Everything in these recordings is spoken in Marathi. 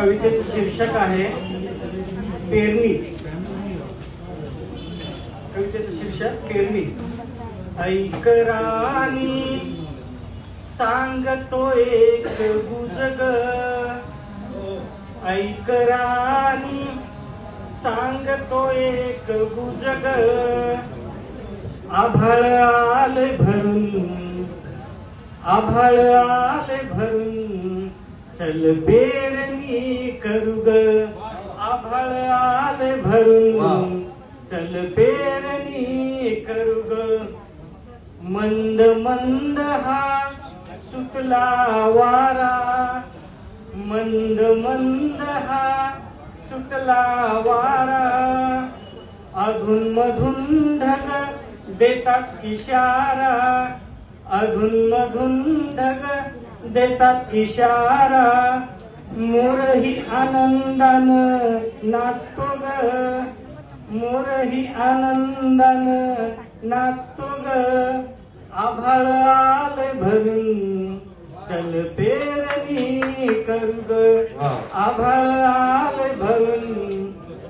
कवितेचं शीर्षक आहे पेरणी. कवितेचं शीर्षक पेरणी. ऐकरानी सांगतो एक गुजग ऐकरानी सांगतो एक गुजग आभाळ आले भरून आभाळ आले भरून चल पेरणी करू ग. आभाळ आले भरून. चल पेरणी करू ग. मंद मंद हा सुटला वारा. मंद मंद हा सुटला वारा. अधून मधून ढग देतात इशारा. अधून मधून ढग देतात इशारा. मोरही आनंदानं नाचतो ग. मोरही आनंदानं नाचतो ग. आभाळ आले भरून चल पेरणी करू ग. आभाळ आले भरून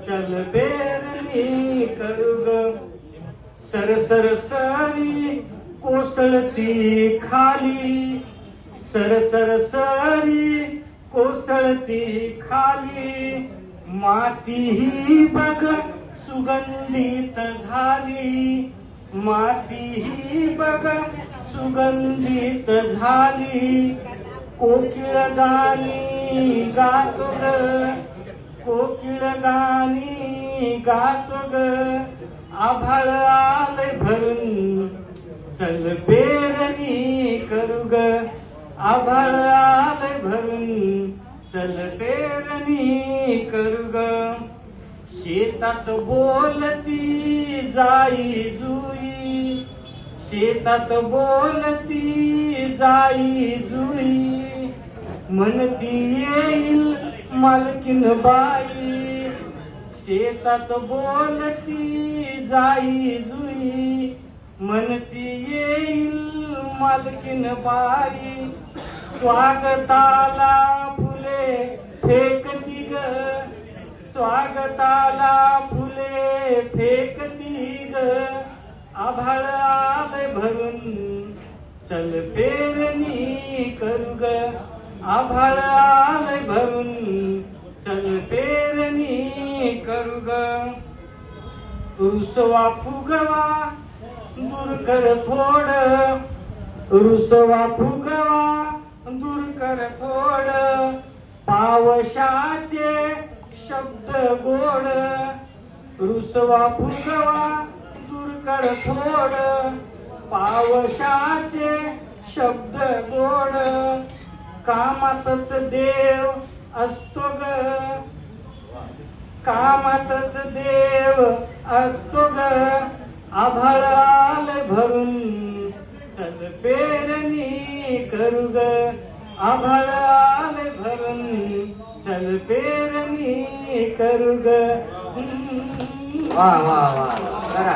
चल पेरणी करू ग. सर सर सरी कोसळती खाली सर सर सरी कोसळती खाली. माती ही बघ सुगंधित झाली. माती ही बघ सुगंधित झाली. कोकिळ गाणी गातो ग. कोकिळ गाणी गातो ग. आभाळ आले भरून. चल पेरणी करू ग. आभाळ चल पेरणी करू ग. शेतात बोलती जाई जुई. शेतात बोलती जाई जुई. म्हणती येईल मालकीन बाई. शेतात बोलती जाई जुई. म्हणती येईल मालकीन बाई. स्वागताला फेकती ग. स्वागताला फुले फेकती ग. आभाळ आले भरून चल पेरणी करू ग. आभाळ आले भरून चल पेरणी करू ग. रुसवा फुगवा दूर कर थोड. रुसवा फुगवा दूर कर थोड. पावसाचे शब्द गोड रुसवा फुगवा दूरकर थोड. पावसाचे शब्द गोड कामातच देव असतो ग. कामातच देव असतो ग. आभाळ आले भरून चल पेरणी करू ग. आभाळ आले भरून चल पेरणी करू ग. वा वा वा करा.